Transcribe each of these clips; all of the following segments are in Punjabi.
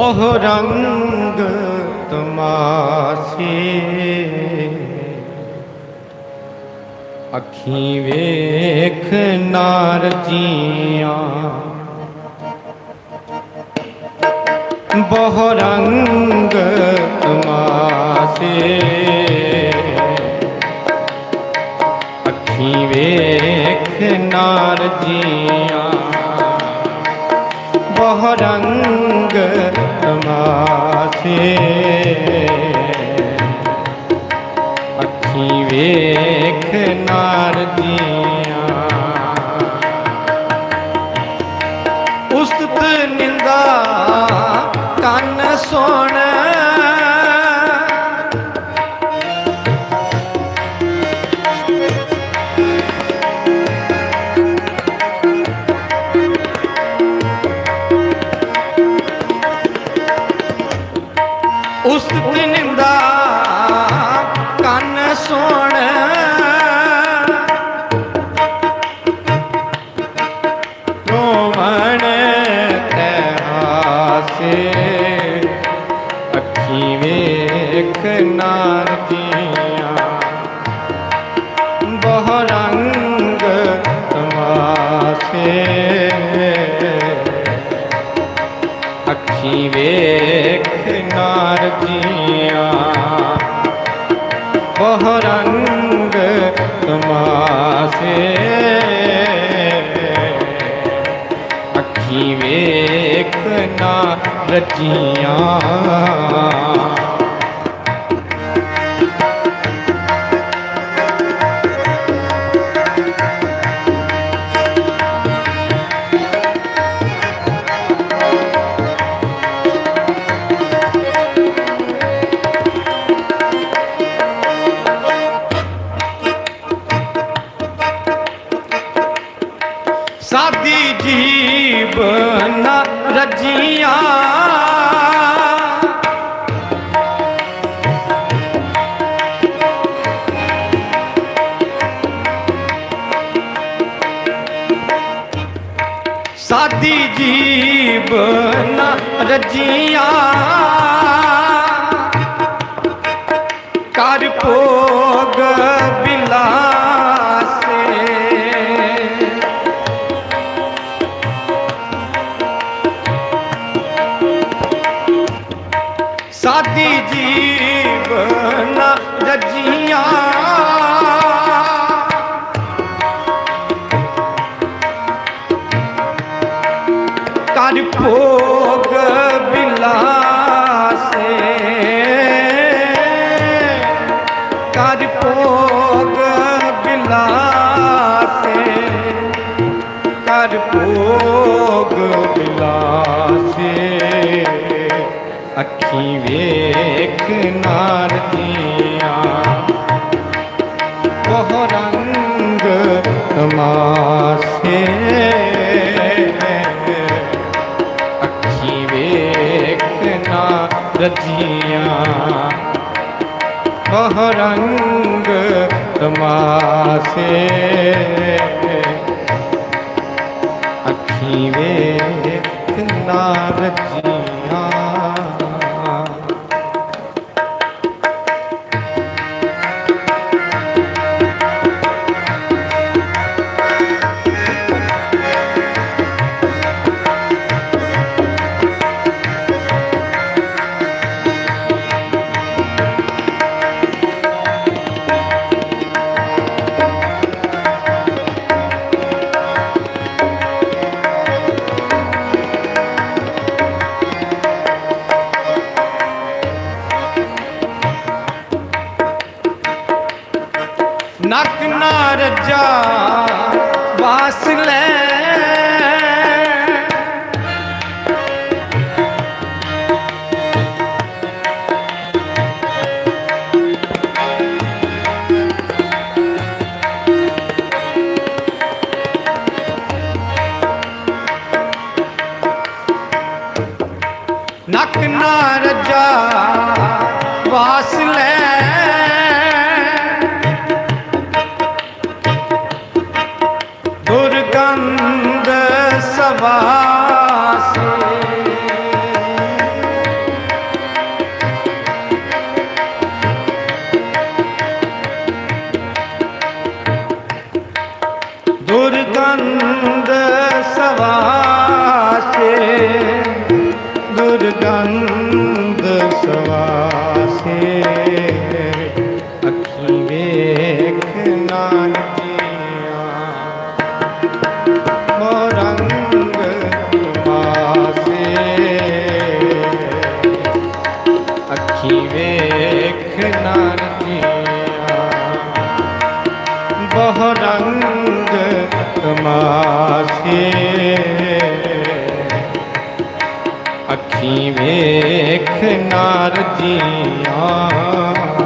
ਬਹੁ ਰੰਗ ਤਮਾਸ਼ੇ। ਅੱਖੀ ਵੇਖ ਨਾਰ ਜੀਆਂ। ਬਹੁ ਰੰਗ ਤਮਾਸ਼ੇ। ਅੱਖੀ ਵੇਖ ਨਾਰ ਜੀਆਂ। ਬਹੁ ਰੰਗ ਤਮਾਸ਼ੇ ਅੱਖੀ ਵੇਖ ਨਾਰ ਜੀਆਂ ਉਸਤਤ ਨਿੰਦਾ ਕੰਨ ਸੋਣ ਅੱਖੀ ਵੇਖ ਨਾਰ ਦੀਆਂ ਬਹੁ ਅੱਖੀ ਵੇਖ ਨਾਰ ਦੀਆਂ ਬਹੁ ਤਮਾਸੇ ਅੱਖੀ ਵੇਖ ਨਾ ਰਚੀਆਂ ਰਜੀਆਂ। ਕਰ ਭੋਗ ਬਿਲਾਸੇ। ਸਾਦੀ ਜੀਵਨ ਰਜੀਆਂ। ਕਰ ਭੋਗ ਅੱਖੀ ਵੇਖ ਨਾਰ ਦੀਆਂ ਬਹੁ ਰੰਗ ਤਮਾਸ਼ੇ ਅੱਖੀ ਵੇਖ ਨਾਰ ਦੀਆਂ ਬਹੁ ਰੰਗ ਤਮਾਸ਼ੇ ਅੱਖੀ ਵੇਖ ਨਾਰ ਜੀਆਂ ਨੱਕ ਨਾ ਰੱਜਾ ਵਾਸ ਲੈ। ਨੱਕ ਨਾ ਰੱਜਾ ਵਾਸ ਲੈ। বাবা ਅੱਖੀ ਵੇਖ ਨਾਰਜੀਆਂ ਰਜ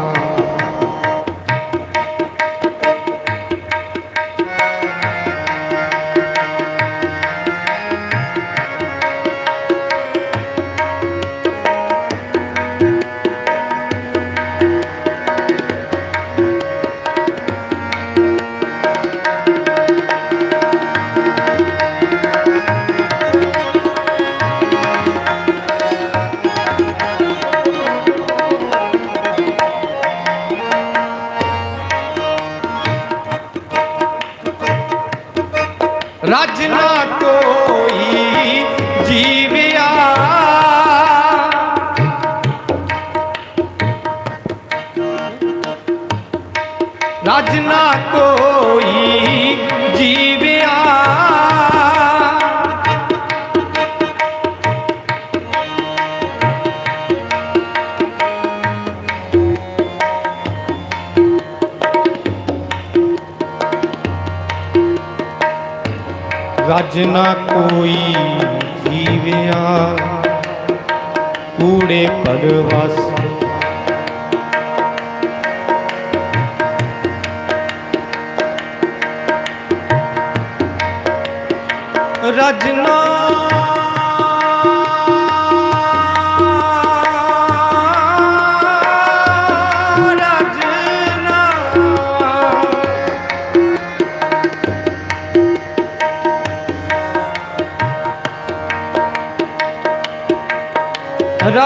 ਰਜ ਨਾ ਕੋਈ ਜੀਵਿਆ। ਕੂੜੇ ਪਰਵਸ। ਰਜਨਾ ਰਜਨਾ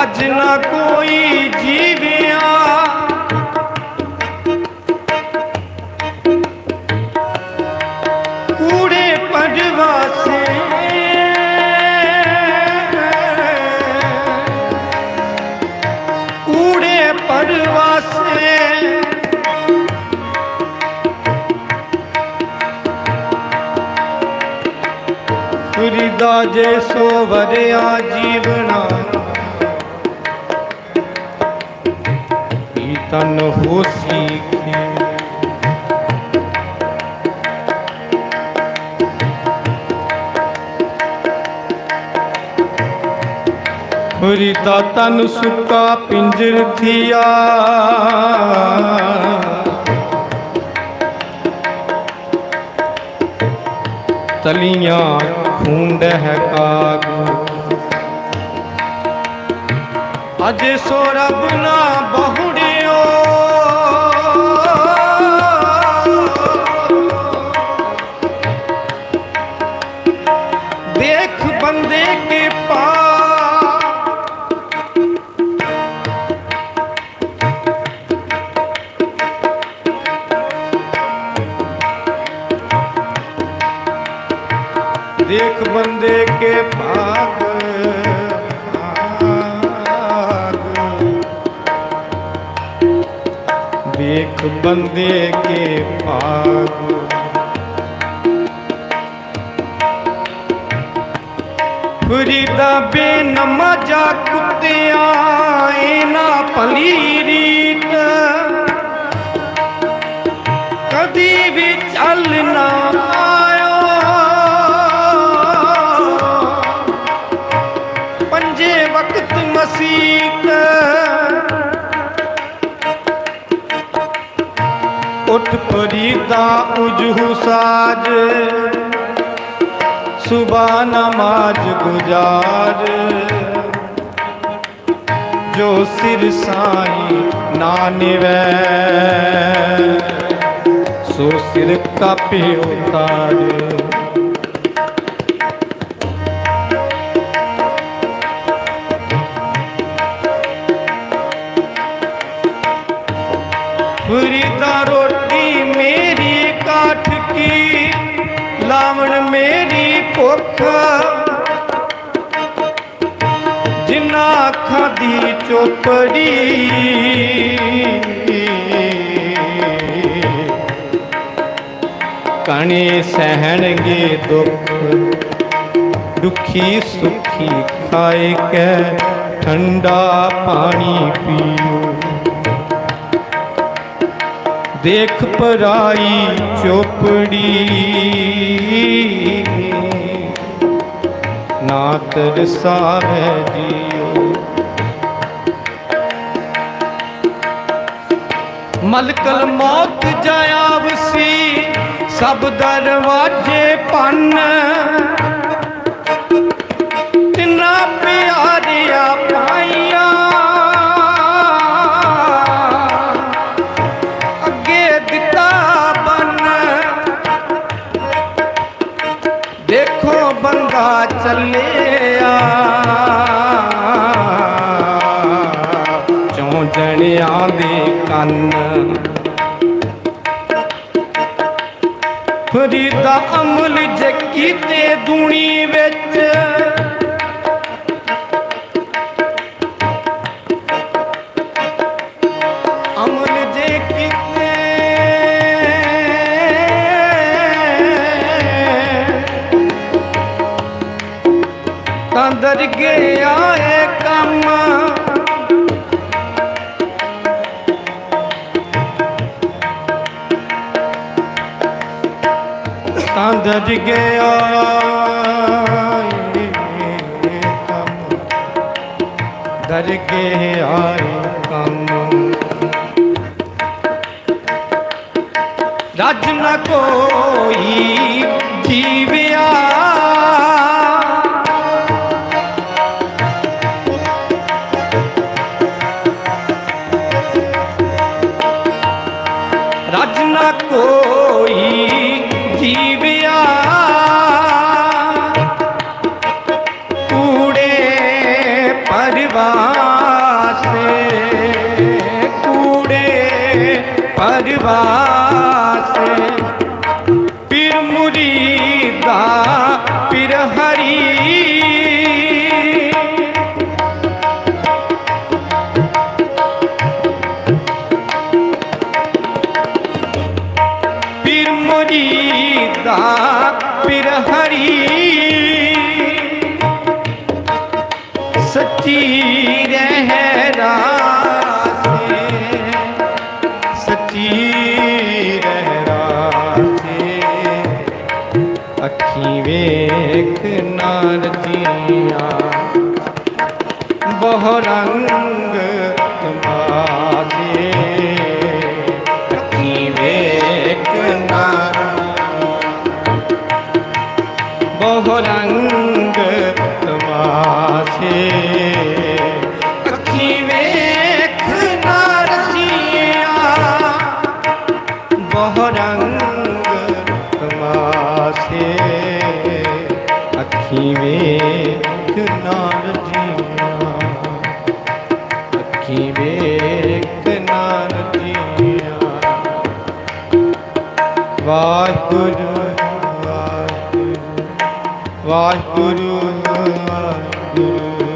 ਰਜ ਨਾ ਕੋਈ ਜੀਵਿਆ। ਕੂੜੇ ਪਰਵਾਸੇ ਕੂੜੇ ਪਰਵਾਸੇ ਫਰੀਦਾ ਜੇ ਸੋ ਵਰਿਆ ਜੀਵਨਾ। ਕੀ ਤਨ ਹੋ ਸੀਖੀ। ਫਰੀਦਾ ਤਨ ਸੁੱਕਾ ਪਿੰਜਰ ਥੀਆ। ਤਲੀਆਂ ਖੂੰਡ ਹੈ ਕਾਗ। ਅਜੇ ਸੋ ਰੱਬ ਨਾ ਬਹੁੜਿਓ ਬੰਦੇ ਕੇ ਭਾਗ। ਫਰੀਦਾ ਬੇਨਮਾਜ਼ਾ ਕੁੱਤਿਆਂ ਨਾ ਭਲੀ ਰੀਤ। ਕਦੀ ਵੀ ਚੱਲ ਨਾ ਆਇਓ। ਪੰਜੇ ਵਕਤ ਮਸੀਹ ਉਠ ਫਰੀਦਾ ਉਜਹੂ ਸਾਜ। ਸੁਬਾ ਨਮਾਜ਼ ਗੁਜ਼ਾਰ। ਜੋ ਸਿਰ ਸਾਈ ਨਾ ਸੋ ਸਿਰ ਕਾਪੇ ਉਤਾਰ ਅੱਖਾਂ ਦੀ ਚੋਪੜੀ ਕਣੇ ਸਹਿਣਗੇ ਦੁੱਖ, ਦੁਖੀ ਸੁਖੀ ਖਾਏ ਕੈ, ਠੰਡਾ ਪਾਣੀ ਪੀਓ। ਦੇਖ ਪਰਾਈ ਚੋਪੜੀ ਨਾ ਤਰਸਾਵੇ ਜੀਓ। ਮਲਕਲ ਮੌਤ ਜਾਇਆਵਸੀ ਸਭ ਦਰਵਾਜੇ ਪੰਨ ਦੇ ਕੰਨ ਫਰੀਦਾ ਅਮਲ ਜੇ ਕੀਤੇ ਦੁਨੀ ਵਿੱਚ। ਅਮਲ ਜੇ ਕੀਤੇ। ਤਾਂ ਗਿਆ ਏ ਕੰਮ। ਤੰਦ ਡਿਗਿਆ ਦਰ ਕੇ ਆਏ ਕੰਮ। ਰਜ ਨਾ ਕੋਈ ਜੀਵਿਆ বাবা দিয়া বহরাঙ্গ ਵੇਖ ਨਾਰ ਜੀਆਂ। ਅੱਖੀ ਵੇਖ ਨਾਰ ਜੀਆਂ। ਵਾਹਿਗੁਰੂ ਵਾਹਿਗੁਰੂ ਵਾਹਿਗੁਰੂ ਵਾਹਿਗੁਰੂ।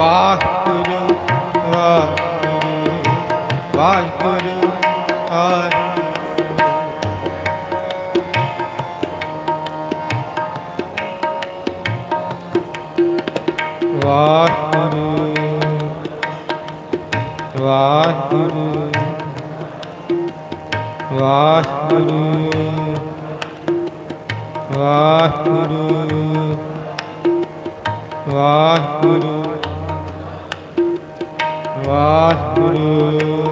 ਵਾਹਿਗੁਰੂ। ਵਾਹਿਗੁਰੂ ਵਾਹਿਗੁਰੂ ਵਾਹਿਗੁਰੂ ਵਾਹਿਗੁਰੂ ਵਾਹਿਗੁਰੂ ਵਾਹਿਗੁਰੂ ਵਾਹਿਗੁਰੂ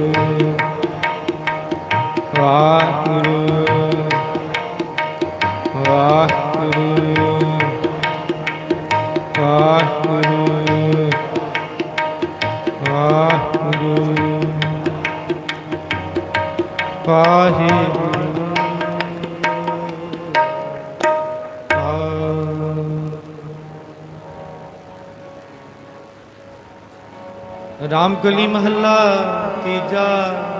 ਵਾਹਿਗੁਰੂ। ਵਾਹਿਗੁਰੂ। ਵਾਹਿਗੁਰੂ ਵਾਹਿਗੁਰੂ ਵਾਹਿਗੁਰੂ ਰਾਮ ਮਹੱਲਾ ਤੀਜਾ